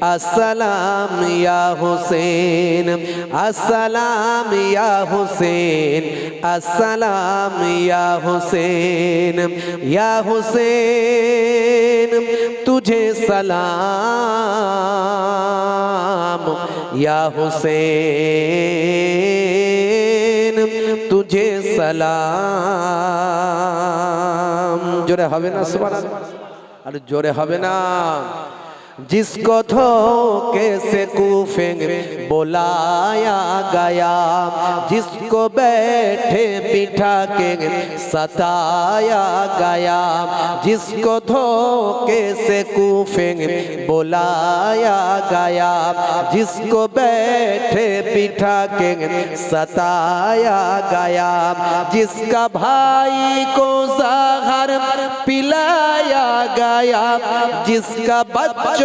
আসসালাম ইয়া হোসেন, আসসালাম ইয়া হোসেন, আসসালাম ইয়া হোসেন ইয়া হোসেন, তুঝে সালাম, ইয়া হোসেন, তুঝে সালাম। জোরে হবে না, সুবহানাল্লাহ। আর জোরে হবে না। جس کو دھوکے سے کوفے بلایا گیا، جس کو بیٹھے بٹھا کے ستایا گیا، جس کو دھوکے سے کوفے بلایا گیا، جس کو بیٹھے بٹھا کے ستایا گیا، جس کا بھائی کو زہر پلایا گیا، جس کا بچوں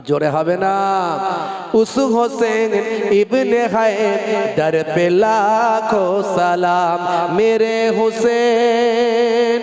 জোরে হবে না উসু হোসেন ইবনে হায়েম দর পে লাখো সালাম মেরে হোসেন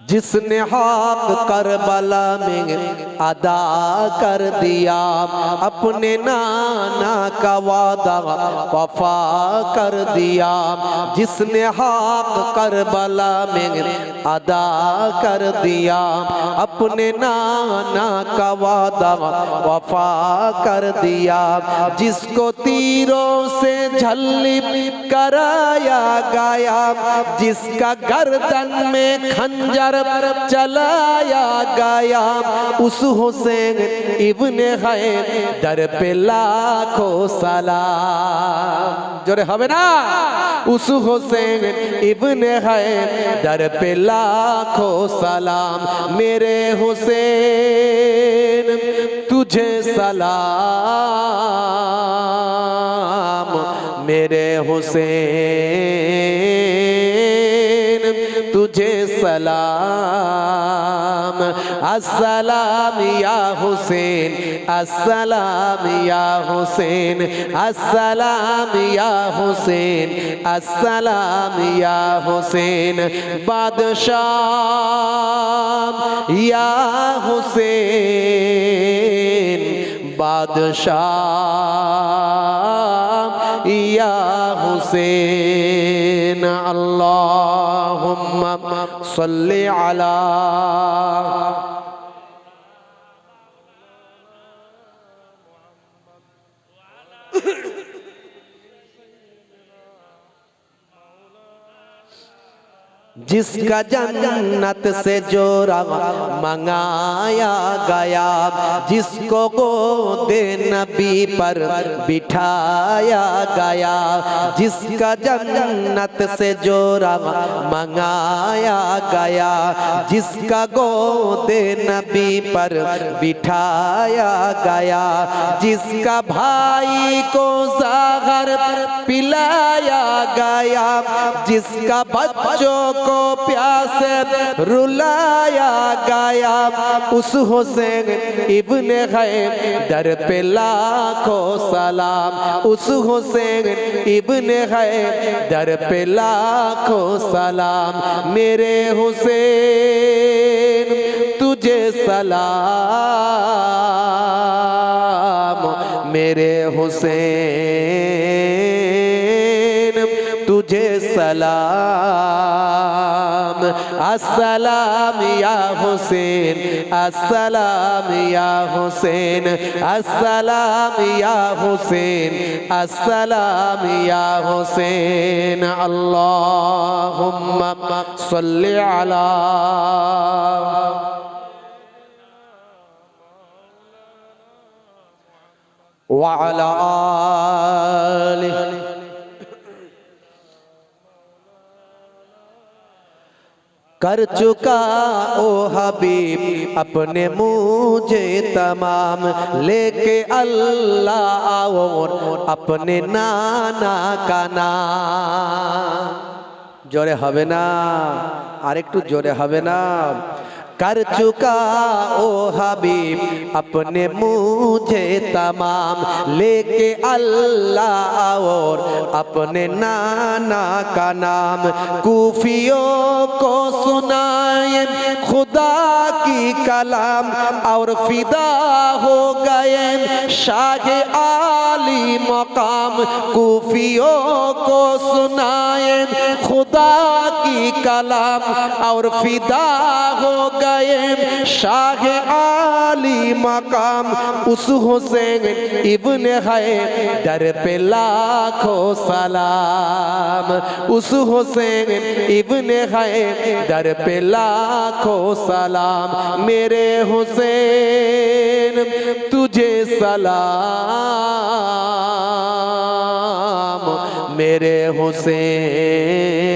جس نے حق کربلا میں ادا کر دیا، اپنے نانا کا وعدہ وفا کر دیا۔ جس نے حق کربلا میں ادا کر دیا، اپنے نانا کا وعدہ وفا کر دیا۔ جس کو تیروں سے جھلی کرایا گیا، جس کا گردن میں کھنجر چلایا گیا۔ اس حسین ابن خیم در پہ لاکھوں سلام۔ جورے ہوئے نا۔ اس حسین ابن خیم در پہ لاکھوں سلام۔ میرے حسین، تجھے سلام۔ میرے حسین সালাম। আসসালাম ইয়া হোসেন, আসসালাম ইয়া হোসেন, আসসালাম ইয়া হোসেন, আসসালাম ইয়া হোসেন। বাদশাহ ইয়া হোসেন, বাদশাহ ইয়া হোসেন। আল্লাহ اللهم صل على جس کا جنت سے جورا منگایا گیا، جس کو گود نبی پر بٹھایا گیا، جس کا جنت سے جورا منگایا گیا، جس کا گود نبی پر بٹھایا گیا، جس کا بھائی کو زاغر پلایا گیا جس کا بچوں کو پیاسے رلایا گیا اس حسین ابن خیم در پہ لاکھوں سلام۔ اس حسین ابن خیم در پہ لاکھوں سلام۔ میرے حسین، تجھے سلام۔ میرے حسین السلام. السلام يا حسين السلام يا حسين السلام يا حسين السلام يا حسين. اللهم صل على وعلى آه کر چکا او حبیب اپنے مجھے تمام لے کے اللہ اور اپنے نانا کا نام জোরে হবে না আরেকটু জোরে হবে না کر چکا، او حبیب، اپنے مجھے تمام لے کے اللہ اور اپنے نانا کا نام کوفیوں کو سنائیں خدا کی کلام اور فدا ہو گئے، شاہ عالی مقام کوفیوں کو سنائیں خدا کی کلام اور فدا ہو گئے گئے شاہ عالی مقام اس حسین ابن ہے در پہ لاکھوں سلام اس حسین ابن ہے در پہ لاکھوں سلام میرے حسین تجھے سلام میرے حسین۔